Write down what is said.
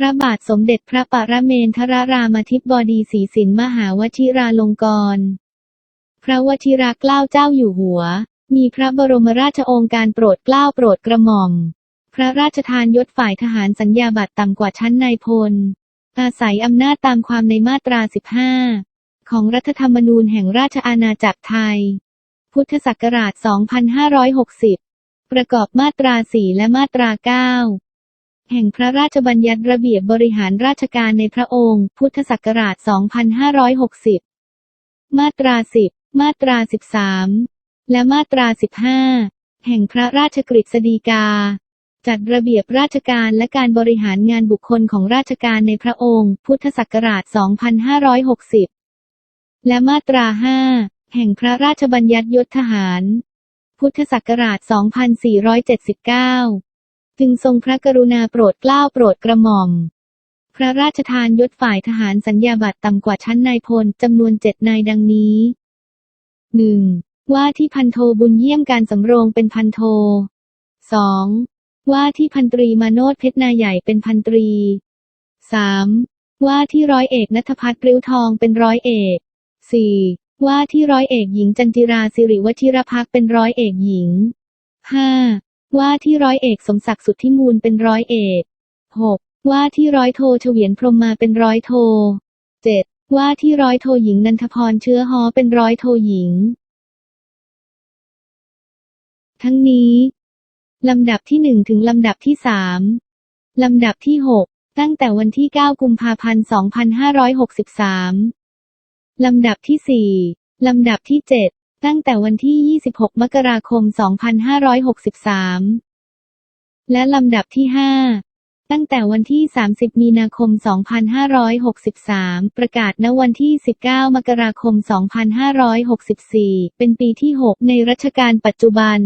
พระบาทสมเด็จพระปรเมนทรรามาธิบดีศรีสินมหาวชิราลงกรณ์พระวชิรเกล้าเจ้าอยู่หัว มีพระบรมราชโองการโปรดเกล้าโปรดกระหม่อม พระราชทานยศฝ่ายทหารสัญญาบัตรต่ำกว่าชั้นนายพล อาศัยอำนาจตามความในมาตรา 15 ของรัฐธรรมนูญแห่งราชอาณาจักรไทย พุทธศักราช 2560 ประกอบมาตรา 4 และมาตรา 9 แห่งพระราชบัญญัติระเบียบบริหารราชการในพระองค์ พุทธศักราช 2560 มาตรา 10 มาตรา 13 และมาตรา 15 แห่งพระราชกฤษฎีกา จัดระเบียบราชการและการบริหารงานบุคคลของราชการในพระองค์ พุทธศักราช 2560 และมาตรา 5 แห่งพระราชบัญญัติยศทหาร พุทธศักราช 2479 จึงทรงพระกรุณาโปรดเกล้าโปรดกระหม่อม พระราชทานยศฝ่ายทหารสัญญาบัตรต่ำกว่าชั้นนายพลจำนวนเจ็ดนายดังนี้ 1. ว่าที่พันโทบุญเยี่ยมการสำโรงเป็นพันโท 2. ว่าที่พันตรีมาโนดเพชรนาใหญ่เป็นพันตรี 3. ว่าที่ร้อยเอกนัทพัฒน์ปลิ้วทองเป็นร้อยเอก 4. ว่าที่ร้อยเอกหญิงจันจิราสิริวชิรพักเป็นร้อยเอกหญิง 5. ว่าที่ร้อยเอกสมศักดิ์สุทธิมูลเป็นร้อยเอก 6. ว่าที่ร้อยโทเฉวียนพรมมาเป็นร้อยโท 7. ว่าที่ร้อยโทหญิงนันทพรเชื้อฮอเป็นร้อยโทหญิง ทั้งนี้ ลำดับที่หนึ่งถึงลำดับที่สามลำดับที่หกตั้งแต่วันที่ 9 กุมภาพันธ์ 2563 ลำดับที่สี่ลำดับที่เจ็ด ตั้งแต่วันที่ 26 มกราคม 2563 และลำดับที่ห้าตั้งแต่วันที่ 30 มีนาคม 2563 ประกาศณวันที่ 19 มกราคม 2564 เป็นปีที่ 6 ในรัชกาลปัจจุบัน